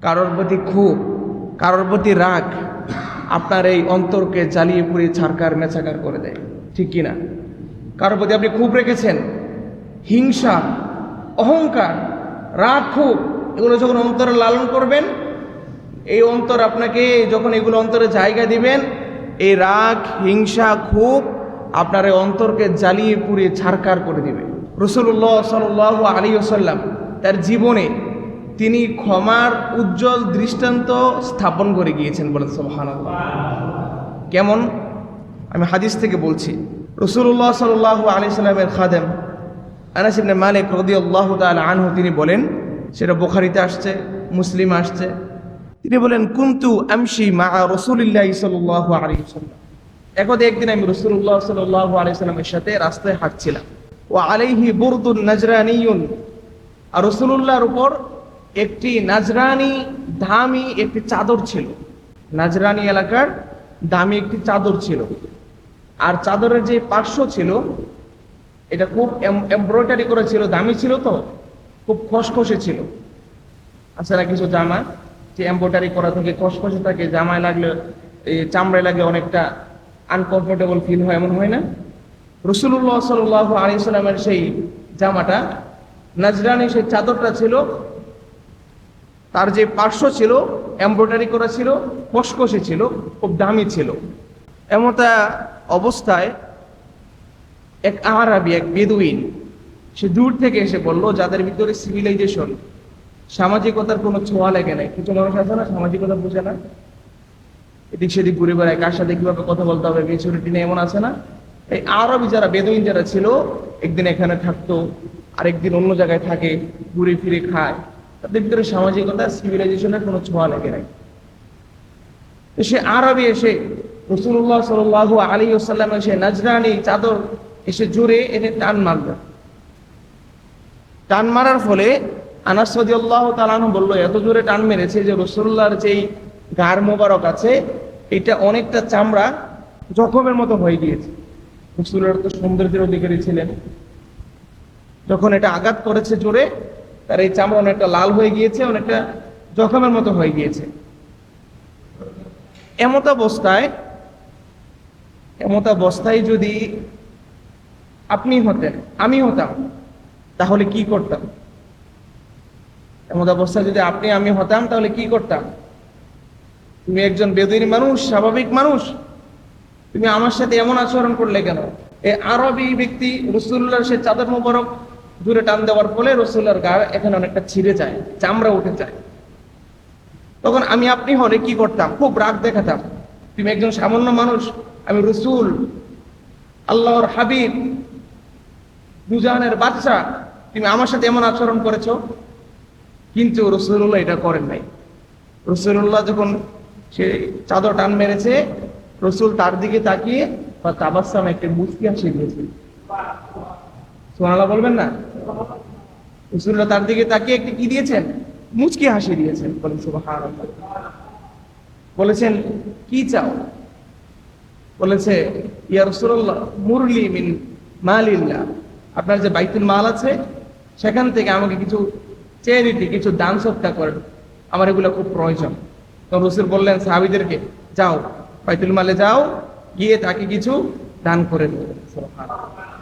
কারোর প্রতি ক্ষোভ, কারোর প্রতি রাগ আপনার এই অন্তরকে জ্বালিয়ে পুড়িয়ে ছাড়কার মেছাকার করে দেয়। ঠিক কি না কারোর প্রতি আপনি খুব রেখেছেন, হিংসা, অহংকার, রাগ, ক্ষোভ, এগুলো যখন অন্তরে লালন করবেন, এই অন্তর আপনাকে যখন এগুলো অন্তরে জায়গা দিবেন, এই রাগ, হিংসা, ক্ষোভ আপনার এই অন্তরকে জ্বালিয়ে পুড়িয়ে ছাড়কার করে দিবে। রসুল্লাহ সাল আলী আসাল্লাম তার জীবনে তিনি ক্ষমার উজ্জ্বল দৃষ্টান্ত স্থাপন করে গিয়েছেন বলেন সোহান কেমন? আমি হাদিস থেকে বলছি। রসুল্লাহ সাল আলী সাল্লামের খাদেম আনাসিবনে মালিক রদি আল্লাহ তাল আনহু, তিনি বলেন, সেটা বোখারিতে আসছে, মুসলিম আসছে। তিনি বলেন, কুন্তু আমশি মা রসুলিল্লাহ সাল্লাহ আলী সাল্লাম। একদে একদিন আমি রসুল্লাহ সাল্লাহ আলী সাল্লামের সাথে রাস্তায় হাঁটছিলাম। ও আলাইহি বুরদুন নাজরানিয়ুন। আর রসুল্লাহর উপর একটি নাজরানি দামি একটি চাদর ছিল। নাজরানি এলাকার দামি একটি চাদর ছিল। আর চাদরের যে পার্শ্ব ছিল, এটা খুব এমব্রয়ডারি করা ছিল, দামি ছিল তো, খুব খসখসে ছিল। আছে না, কিছু জামা, যে এমব্রয়ডারি করা থাকে খসখসে থাকে, জামায় লাগলে এই চামড়ায় লাগলে অনেকটা আনকমফোর্টেবল ফিল হয়, এমন হয় না? রসুল্লাহ সাল আলী সাল্লামের সেই জামাটা নাজরানি সেই চাদরটা ছিল তার যে পার্শ্ব ছিল এমব্রয়ডারি করা ছিল কষকষে ছিল, খুব দামি ছিল। এমতা অবস্থায় এক আরবি এক বেদুইন, সে দূর থেকে এসে বলল, যাদের ভিতরে সিভিলাইজেশন সামাজিকতার কোনো ছোঁয়া লেগে নাই। কিছু মানুষ আছে না, সামাজিকতা বুঝে না? এদিক সেদিক ঘুরে বেড়ায়, কার সাথে কীভাবে কথা বলতে হবে মেচুরিটি নেই এমন আছে না? এই আরবি যারা, বেদুইন যারা ছিল, একদিন এখানে থাকতো, আরেকদিন অন্য জায়গায় থাকে, ঘুরে ফিরে খায়। তাদের ভিতরে সামাজিকতা সিভিলাইজেশনের কোনো ছোঁয়া লেগে নাই। সে আরবি এসে রসুল্লাহ সাল আলী ওসাল্লাম এসে নাজরানি, চাদর এসে জোরে এনে টান মারল। টান মারার ফলে আনাস আল্লাহ তালানু বলল, এত জোরে টান মেরেছে যে রসুল্লাহর যেই গার মোবারক আছে, এটা অনেকটা চামড়া জখমের মতো হয়ে গিয়েছে। রসুল্লাহ তো সৌন্দর্যের অধিকারী ছিলেন। যখন এটা আঘাত করেছে জোরে তার এই চামড়া অনেকটা লাল হয়ে গিয়েছে, অনেকটা জখমের মতো হয়ে গিয়েছে। এমত অবস্থায় এমত অবস্থায় যদি আপনি হতেন, আমি হতাম, তাহলে কি করতাম? এমত অবস্থায় যদি আপনি, আমি হতাম, তাহলে কি করতাম? তুমি একজন বেদুইন মানুষ, স্বাভাবিক মানুষ, তুমি আমার সাথে এমন আচরণ করলে কেন? এই আরবি ব্যক্তি রসুল্লাহ সে চাদর মোবারক দূরে টান দেওয়ার ফলে রসুল্লার গা এখানে অনেকটা ছিঁড়ে যায়, চামড়া উঠে যায়। তখন আমি আপনি হলে কি করতাম? খুব রাগ দেখাতাম। তুমি একজন সামান্য মানুষ, আমি রসুল, আল্লাহর হাবিব দুজানের বাচ্চা তুমি আমার সাথে এমন আচরণ করেছ? কিন্তু রসুল্লাহ এটা করেন নাই। রসুল্লাহ যখন সে চাদর টান মেরেছে, রসুল তার দিকে তাকিয়ে বা তাবাসাম একটা মুস্কি হাসি দিয়েছে সোনালা বলবেন না? রসুল্লাহ তার দিকে তাকিয়ে একটি কি দিয়েছেন? মুচকি হাসি দিয়েছেন। বলেন, সুবহানাল্লাহ। বলেছেন, কি চাও? বলেছে, ইয়া রসুল্লাহ মুরলি মিন আপনার যে বাইতুল মাল আছে, সেখান থেকে আমাকে কিছু চেরিটি কিছু দান সত্তা করেন। আমার এগুলো খুব প্রয়োজন। তখন রসুল বললেন, সাহাবিদেরকে যাও, বাইতুল মালে যাও, গিয়ে তাকে কিছু দান করে দেবো এই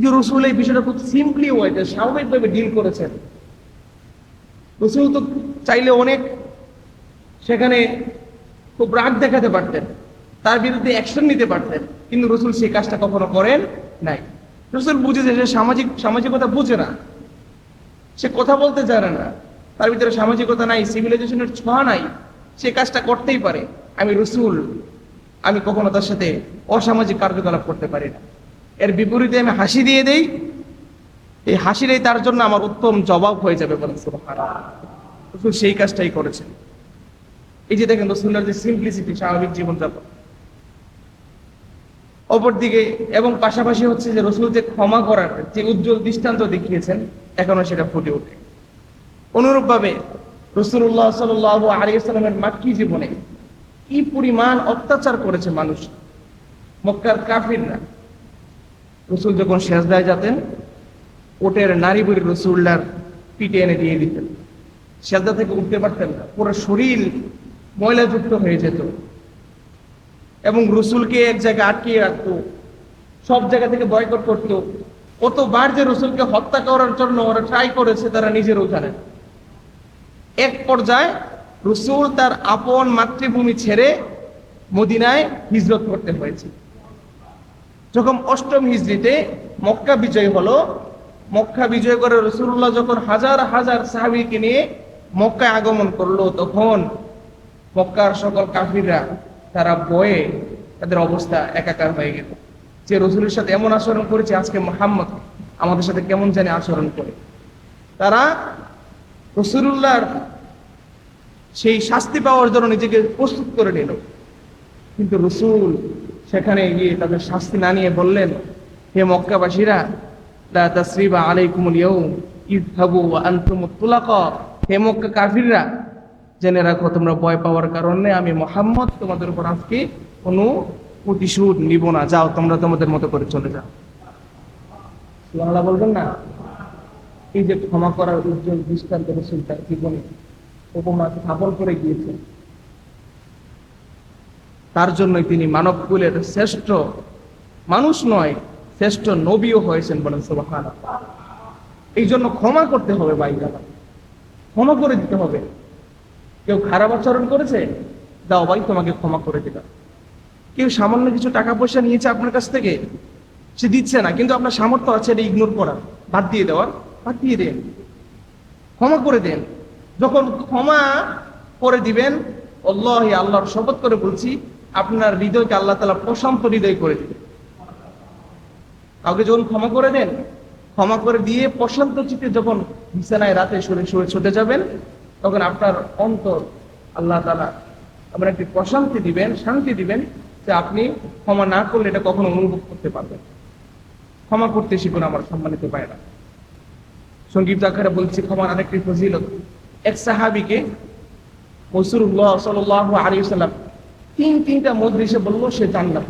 যে রসুল এই বিষয়টা খুব সিম্পলি ওয়েতে স্বাভাবিকভাবে ডিল করেছেন। রসুল তো চাইলে অনেক সেখানে খুব রাগ দেখাতে পারতেন, তার বিরুদ্ধে অ্যাকশন নিতে পারতেন, কিন্তু রসুল সেই কাজটা কখনো করেন নাই। রসুল সে সামাজিক, সামাজিকতা বুঝে না। সে কথা বলতে জানে না, তার ভিতরে সামাজিকতা নাই সিভিলাইজেশনের ছোঁয়া নাই, সে কাজটা করতেই পারে। আমি রসুল, আমি কখনো তার সাথে অসামাজিক কার্যকলাপ করতে পারি না। এর বিপরীতে আমি হাসি দিয়ে দেই। এই হাসিটাই তার জন্য আমার উত্তম জবাব হয়ে যাবে বলেন রসুল সেই কাজটাই করেছেন। এই যে দেখেন রসুল্লার যে সিম্পলিসিটি স্বাভাবিক জীবনযাপন। অপরদিকে এবং পাশাপাশি হচ্ছে যে রসুল যে ক্ষমা করার, যে উজ্জ্বল দৃষ্টান্ত দেখিয়েছেন, এখনও সেটা ফুটে ওঠে। অনুরূপভাবে রসুল্লাহ সাল আলী সাল্লামের মাক্কি জীবনে কি পরিমাণ অত্যাচার করেছে মানুষ? মক্কার কাফিররা। রসুল যখন শেষদায় যেতেন, ওটের নারী বুড়ি রসুল্লার পিঠে এনে দিয়ে দিতেন। সেজদা থেকে উঠতে পারতেন না। পুরো শরীর ময়লাযুক্ত হয়ে যেত। এবং রসুলকে এক জায়গায় আটকিয়ে রাখতো, সব জায়গা থেকে বয়কট করতো। কতবার যে রসুলকে হত্যা করার জন্য ওরা ট্রাই করেছে, তারা নিজেরও জানে এক পর্যায়ে রসুল তার আপন মাতৃভূমি ছেড়ে মদিনায় হিজরত করতে হয়েছে। যখন অষ্টম হিজড়িতে মক্কা বিজয় হলো, মক্কা বিজয় করে রসুল্লাহ যখন হাজার হাজার সাহাবিকে নিয়ে মক্কায় আগমন করল, তখন মক্কার সকল কাফিররা তারা বয়ে তাদের অবস্থা একাকার হয়ে গেল। যে রসুলের সাথে এমন আচরণ করেছে আজকে মোহাম্মদ, আমাদের সাথে কেমন জানে আচরণ করে। তারা রসুল্লাহর সেই শাস্তি পাওয়ার জন্য নিজেকে প্রস্তুত করে নিল। কিন্তু রসুল সেখানে গিয়ে তাদের শাস্তি না নিয়ে বললেন, হে মক্কাবাসীরা, লা তাসরিবা আলাইকুমুল ইয়াউম, ইযহাবু ওয়া আনতুমুত তুলাকা। হে মক্কা কাফিররা, জেনে রাখো, তোমরা ভয় পাওয়ার কারণে আমি মোহাম্মদ তোমাদের উপর আজকে কোনো প্রতিশোধ নিব না। যাও, তোমরা তোমাদের মতো করে চলে যাও। সুবহানাল্লাহ বলবেন না? এই যে ক্ষমা করার উজ্জ্বল দৃষ্টান্ত রসুল তার জীবনে। উপমা স্থাপন করে গিয়েছেন তার জন্যই তিনি মানব কুলের শ্রেষ্ঠ মানুষ নয়, শ্রেষ্ঠ নবীও হয়েছেন বলেন সুবাহান এই জন্য ক্ষমা করতে হবে ভাইরা ক্ষমা করে দিতে হবে। কেউ খারাপ আচরণ করেছে? দাও ভাই, তোমাকে ক্ষমা করে দিলাম। কেউ সামান্য কিছু টাকা পয়সা নিয়েছে আপনার কাছ থেকে? সে দিচ্ছে না, কিন্তু আপনার সামর্থ্য আছে, এটা ইগনোর করার। বাদ দিয়ে দেওয়ার, বাদ দিয়ে দেন। ক্ষমা করে দেন। যখন ক্ষমা করে দিবেন, আল্লাহ, আল্লাহর শপথ করে বলছি আপনার হৃদয়কে আল্লাহ তালা প্রশান্ত হৃদয় করে দিবেন কাউকে যখন ক্ষমা করে দেন, ক্ষমা করে দিয়ে প্রশান্ত চিত্তে যখন বিছানায় রাতে সরে সরে ছুটে যাবেন, তখন আপনার অন্তর আল্লাহ তালা আপনার একটি প্রশান্তি দিবেন, শান্তি দিবেন যে আপনি ক্ষমা না করলে এটা কখনো অনুভব করতে পারবেন ক্ষমা করতে শিখুন আমার সম্মানিত পায়রা সংগীত আকারে বলছি, ক্ষমার আরেকটি ফজিলত। এক সাহাবিকে মসুরুল্লাহ সাল্লাহ আলী সাল্লাম তিন তিনটা মজলিসে বলল, সে জান্নাত।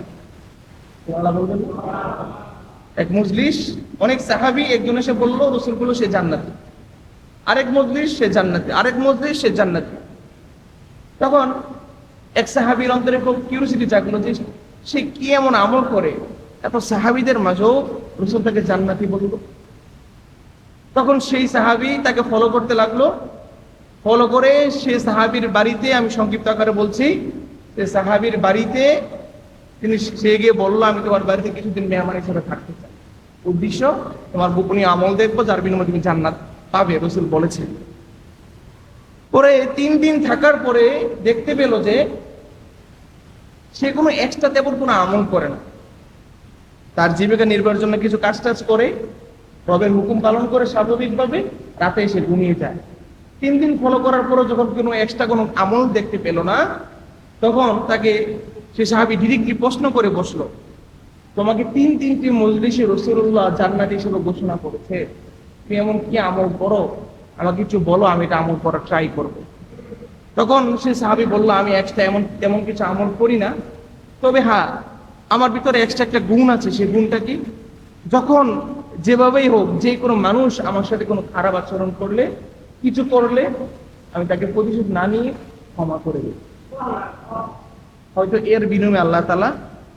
আল্লাহ? এক মজলিস, অনেক সাহাবি একজন এসে বলল, রসুল বলল, সে জান্নাতি। আরেক মজলিস, সে জান্নাতি। আরেক মজলিস, সে জান্নাতি। তখন এক সাহাবির অন্তরে খুব কিউরিসিটি জাগলো যে সে কি এমন আমল করে? এত সাহাবিদের মাঝেও রসুল তাকে জান্নাতি বলল। তখন সেই সাহাবি তাকে ফলো করতে লাগল। ফলো করে সে সাহাবির বাড়িতে আমি সংক্ষিপ্ত আকারে বলছি সাহাবির বাড়িতে তিনি সে গিয়ে বলল, আমি তোমার বাড়িতে কিছুদিন মেহমান হিসেবে থাকতে চাই। উদ্দেশ্য, তোমার গোপনীয় আমল দেখব, যার বিনিময়ে তুমি জান্নাত পাবে, রসুল বলেছেন। পরে তিন দিন থাকার পরে দেখতে পেল যে সে কোনো এক্সট্রা তেমন কোনো আমল করে না। তার জীবিকা নির্বাহের জন্য কিছু কাজ টাজ করে, রবের হুকুম পালন করে স্বাভাবিকভাবে রাতে এসে ঘুমিয়ে যায়। তিন দিন ফলো করার পরও যখন কোনো এক্সট্রা কোনো আমল দেখতে পেল না তখন তাকে সে সাহাবি ডিরেক্টলি প্রশ্ন করে বসল, তোমাকে তিন তিনটি মজলিসে রসুল্লাহ জান্নাতি হিসেবে ঘোষণা করেছে। তুমি এমন কি আমল করো? আমাকে কিছু বলো, আমি এটা আমল করার ট্রাই করব। তখন সে সাহাবি বলল, আমি এক্সট্রা এমন, তেমন কিছু আমল করি না। তবে হ্যাঁ আমার ভিতরে এক্সট্রা একটা গুণ আছে সেই গুণটা কি? যখন যেভাবেই হোক, যে কোনো মানুষ আমার সাথে কোনো খারাপ আচরণ করলে, কিছু করলে, আমি তাকে প্রতিশোধ না নিয়ে ক্ষমা করে দিই। হয়তো এর বিনিময়ে আল্লাহ তালা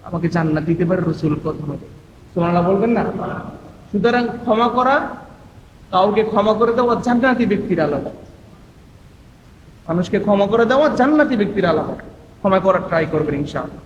আমাকে জান্নাত দিতে পারে, রসুল প্রথমে সোমাল্লাহ বলবেন না? সুতরাং ক্ষমা করা, কাউকে ক্ষমা করে দেওয়া জান্নাতি ব্যক্তির আলাদা। মানুষকে ক্ষমা করে দেওয়া জান্নাতি ব্যক্তির আলাদা। ক্ষমা করার ট্রাই করবেন ইনশাআল্লাহ।